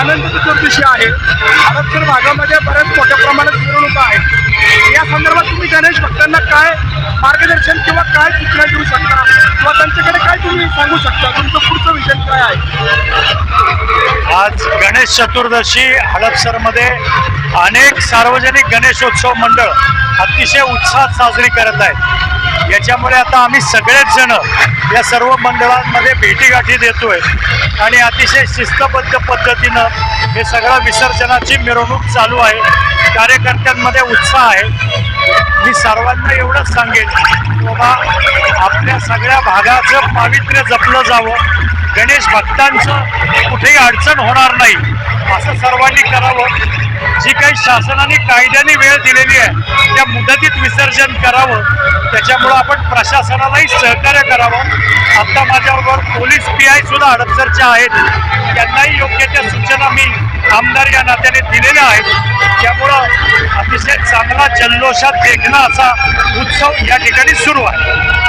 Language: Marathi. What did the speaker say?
आहे. हडपसर भागामध्ये बऱ्याच मोठ्या प्रमाणात मिरवणुका आहेत या संदर्भात तुम्ही गणेश भक्तांना काय मार्गदर्शन किंवा काय सूचना देऊ शकता? किंवा त्यांच्याकडे काय तुम्ही सांगू शकता? तुमचं पुढचं विषय काय आहे? आज गणेश चतुर्दशी हडपसरमध्ये अनेक सार्वजनिक गणेशोत्सव मंडळ अतिशय उत्साहात साजरी करत आहेत. याच्यामुळे आता आम्ही सगळेच जण या सर्व मंडळांमध्ये भेटीगाठी देतोय. आणि अतिशय शिस्तबद्ध पद्धतीनं हे सगळं विसर्जनाची मिरवणूक चालू आहे. कार्यकर्त्यांमध्ये उत्साह आहे. मी सर्वांना एवढंच सांगेन बाबा आपल्या सगळ्या भागाचं पावित्र्य जपलं जावं. गणेश भक्तांचं कुठेही अडचण होणार नाही. असं सर्वांनी करावं. जी काही शासनाने कायद्याने वेळ दिलेली आहे त्या मुदतीत विसर्जन करावं त्याच्यामुळं आपण प्रशासनालाही सहकार्य करावं. आत्ता माझ्याबरोबर पोलीस पी आय सुद्धा हडपसरच्या आहेत. त्यांनाही योग्य त्या सूचना मी आमदार या नात्याने दिलेल्या आहेत. त्यामुळं अतिशय चांगला जल्लोषात देखणा असा उत्सव या ठिकाणी सुरू आहे.